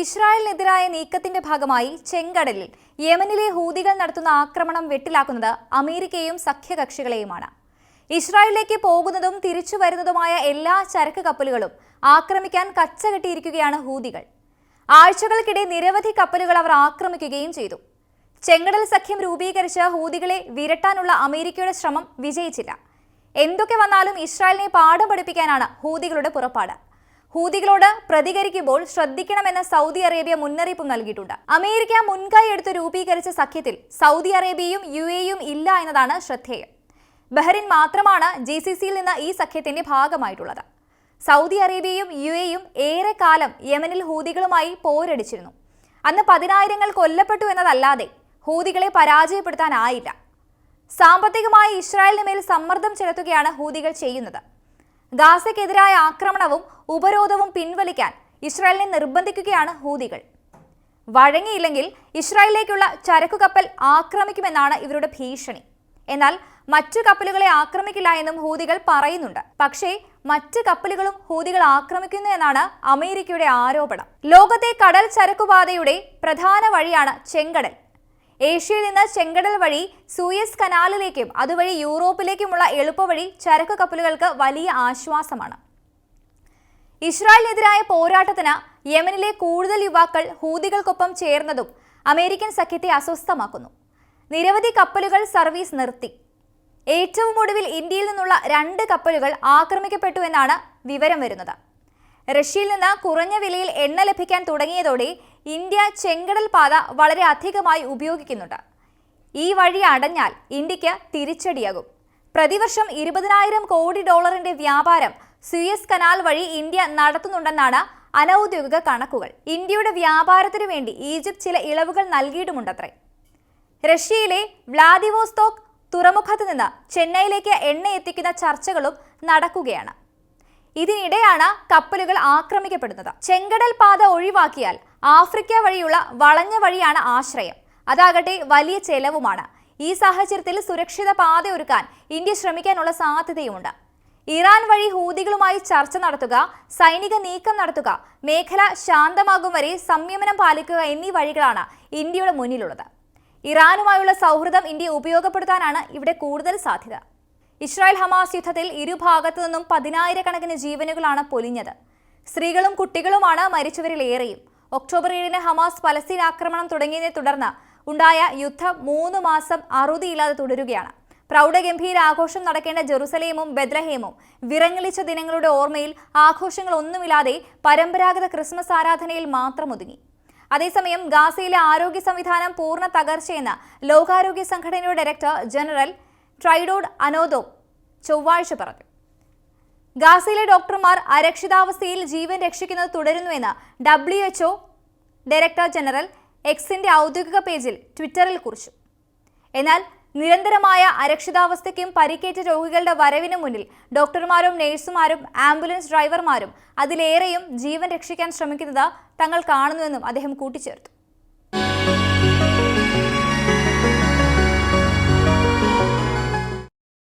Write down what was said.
ഇസ്രായേലിനെതിരായ നീക്കത്തിന്റെ ഭാഗമായി ചെങ്കടലിൽ യമനിലെ ഹൂതികൾ നടത്തുന്ന ആക്രമണം വെട്ടിലാക്കുന്നത് അമേരിക്കയും സഖ്യകക്ഷികളെയുമാണ്. ഇസ്രായേലിലേക്ക് പോകുന്നതും തിരിച്ചു വരുന്നതുമായ എല്ലാ ചരക്ക് കപ്പലുകളും ആക്രമിക്കാൻ കച്ചകെട്ടിയിരിക്കുകയാണ് ഹൂതികൾ. ആഴ്ചകൾക്കിടെ നിരവധി കപ്പലുകൾ അവർ ആക്രമിക്കുകയും ചെയ്തു. ചെങ്കടൽ സഖ്യം രൂപീകരിച്ച ഹൂതികളെ വിരട്ടാനുള്ള അമേരിക്കയുടെ ശ്രമം വിജയിച്ചില്ല. എന്തൊക്കെ വന്നാലും ഇസ്രായേലിനെ പാഠം പഠിപ്പിക്കാനാണ് ഹൂതികളുടെ പുറപ്പാട്. ഹൂതികളോട് പ്രതികരിക്കുമ്പോൾ ശ്രദ്ധിക്കണമെന്ന് സൗദി അറേബ്യ മുന്നറിയിപ്പ് നൽകിയിട്ടുണ്ട്. അമേരിക്ക മുൻകൈ എടുത്ത് രൂപീകരിച്ച സഖ്യത്തിൽ സൗദി അറേബ്യയും യു എയും ഇല്ല എന്നതാണ് ശ്രദ്ധേയം. ബഹ്റിൻ മാത്രമാണ് ജി സി സിയിൽ നിന്ന് ഈ സഖ്യത്തിന്റെ ഭാഗമായിട്ടുള്ളത്. സൗദി അറേബ്യയും യു എയും ഏറെക്കാലം യമനിൽ ഹൂതികളുമായി പോരടിച്ചിരുന്നു. അന്ന് പതിനായിരങ്ങൾ കൊല്ലപ്പെട്ടു എന്നതല്ലാതെ ഹൂതികളെ പരാജയപ്പെടുത്താനായില്ല. സാമ്പത്തികമായി ഇസ്രായേലിന് മേൽ സമ്മർദ്ദം ചെലുത്തുകയാണ് ഹൂതികൾ ചെയ്യുന്നത്. ഗാസയ്ക്കെതിരായ ആക്രമണവും ഉപരോധവും പിൻവലിക്കാൻ ഇസ്രായേലിനെ നിർബന്ധിക്കുകയാണ് ഹൂതികൾ. വഴങ്ങിയില്ലെങ്കിൽ ഇസ്രായേലിലേക്കുള്ള ചരക്കു കപ്പൽ ആക്രമിക്കുമെന്നാണ് ഇവരുടെ ഭീഷണി. എന്നാൽ മറ്റു കപ്പലുകളെ ആക്രമിക്കില്ല എന്നും ഹൂതികൾ പറയുന്നുണ്ട്. പക്ഷേ മറ്റ് കപ്പലുകളും ഹൂതികൾ ആക്രമിക്കുന്നു എന്നാണ് അമേരിക്കയുടെ ആരോപണം. ലോകത്തെ കടൽ ചരക്കുപാതയുടെ പ്രധാന വഴിയാണ് ചെങ്കടൽ. ഏഷ്യയിൽ നിന്ന് ചെങ്കടൽ വഴി സൂയസ് കനാലിലേക്കും അതുവഴി യൂറോപ്പിലേക്കുമുള്ള എളുപ്പവഴി ചരക്ക് കപ്പലുകൾക്ക് വലിയ ആശ്വാസമാണ്. ഇസ്രായേലിനെതിരായ പോരാട്ടത്തിന് യമനിലെ കൂടുതൽ യുവാക്കൾ ഹൂതികൾക്കൊപ്പം ചേർന്നതും അമേരിക്കൻ സഖ്യത്തെ അസ്വസ്ഥമാക്കുന്നു. നിരവധി കപ്പലുകൾ സർവീസ് നിർത്തി. ഏറ്റവും ഒടുവിൽ ഇന്ത്യയിൽ നിന്നുള്ള രണ്ട് കപ്പലുകൾ ആക്രമിക്കപ്പെട്ടു എന്നാണ് വിവരം വരുന്നത്. റഷ്യയിൽ നിന്ന് കുറഞ്ഞ വിലയിൽ എണ്ണ ലഭിക്കാൻ തുടങ്ങിയതോടെ ഇന്ത്യ ചെങ്കടൽ പാത വളരെ അധികമായി ഉപയോഗിക്കുന്നുണ്ട്. ഈ വഴി അടഞ്ഞാൽ ഇന്ത്യയ്ക്ക് തിരിച്ചടിയാകും. പ്രതിവർഷം ഇരുപതിനായിരം കോടി ഡോളറിന്റെ വ്യാപാരം സുയസ് കനാൽ വഴി ഇന്ത്യ നടത്തുന്നുണ്ടെന്നാണ് അനൌദ്യോഗിക കണക്കുകൾ. ഇന്ത്യയുടെ വ്യാപാരത്തിനു വേണ്ടി ഈജിപ്ത് ചില ഇളവുകൾ നൽകിയിട്ടുമുണ്ടത്രേ. റഷ്യയിലെ വ്ലാദിവോസ്തോക്ക് തുറമുഖത്ത് നിന്ന് ചെന്നൈയിലേക്ക് എണ്ണ എത്തിക്കുന്ന ചർച്ചകളും നടക്കുകയാണ്. ഇതിനിടെയാണ് കപ്പലുകൾ ആക്രമിക്കപ്പെടുന്നത്. ചെങ്കടൽ പാത ഒഴിവാക്കിയാൽ ആഫ്രിക്ക വഴിയുള്ള വളഞ്ഞ വഴിയാണ് ആശ്രയം. അതാകട്ടെ വലിയ ചെലവുമാണ്. ഈ സാഹചര്യത്തിൽ സുരക്ഷിത പാത ഒരുക്കാൻ ഇന്ത്യ ശ്രമിക്കാനുള്ള സാധ്യതയുമുണ്ട്. ഇറാൻ വഴി ഹൂതികളുമായി ചർച്ച നടത്തുക സൈനിക നീക്കം നടത്തുക മേഖല ശാന്തമാകും വരെ സംയമനം പാലിക്കുക എന്നീ വഴികളാണ് ഇന്ത്യയുടെ മുന്നിലുള്ളത്. ഇറാനുമായുള്ള സൗഹൃദം ഇന്ത്യ ഉപയോഗപ്പെടുത്താനാണ് ഇവിടെ കൂടുതൽ സാധ്യത. ഇസ്രായേൽ ഹമാസ് യുദ്ധത്തിൽ ഇരുഭാഗത്തു നിന്നും പതിനായിരക്കണക്കിന് ജീവനുകളാണ് പൊലിഞ്ഞത്. സ്ത്രീകളും കുട്ടികളുമാണ് മരിച്ചവരിൽ ഏറെയും. ഒക്ടോബർ ഏഴിന് ഹമാസ് പലസ്തീൻ ആക്രമണം തുടങ്ങിയതിനെ തുടർന്ന് ഉണ്ടായ യുദ്ധം മൂന്ന് മാസം അറുതിയില്ലാതെ തുടരുകയാണ്. പ്രൗഢഗംഭീര ആഘോഷം നടക്കേണ്ട ജെറുസലേമും ബദ്രഹേമും വിറങ്ങലിച്ച ദിനങ്ങളുടെ ഓർമ്മയിൽ ആഘോഷങ്ങളൊന്നുമില്ലാതെ പരമ്പരാഗത ക്രിസ്മസ് ആരാധനയിൽ മാത്രം ഒതുങ്ങി. അതേസമയം ഗാസയിലെ ആരോഗ്യ സംവിധാനം പൂർണ തകർച്ചയെന്ന് ലോകാരോഗ്യ സംഘടനയുടെ ഡയറക്ടർ ജനറൽ ട്രൈഡോഡ് അനോദോ ചൊവ്വാഴ്ച പറഞ്ഞു. ഗാസയിലെ ഡോക്ടർമാർ അരക്ഷിതാവസ്ഥയിൽ ജീവൻ രക്ഷിക്കുന്നത് തുടരുന്നുവെന്ന് ഡബ്ല്യു എച്ച്ഒ ഡയറക്ടർ ജനറൽ എക്സിന്റെ ഔദ്യോഗിക പേജിൽ ട്വിറ്ററിൽ കുറിച്ചു. എന്നാൽ നിരന്തരമായ അരക്ഷിതാവസ്ഥയ്ക്കും പരിക്കേറ്റ രോഗികളുടെ വരവിന് മുന്നിൽ ഡോക്ടർമാരും നഴ്സുമാരും ആംബുലൻസ് ഡ്രൈവർമാരും അതിലേറെയും ജീവൻ രക്ഷിക്കാൻ ശ്രമിക്കുന്നത് തങ്ങൾ കാണുന്നുവെന്നും അദ്ദേഹം കൂട്ടിച്ചേർത്തു.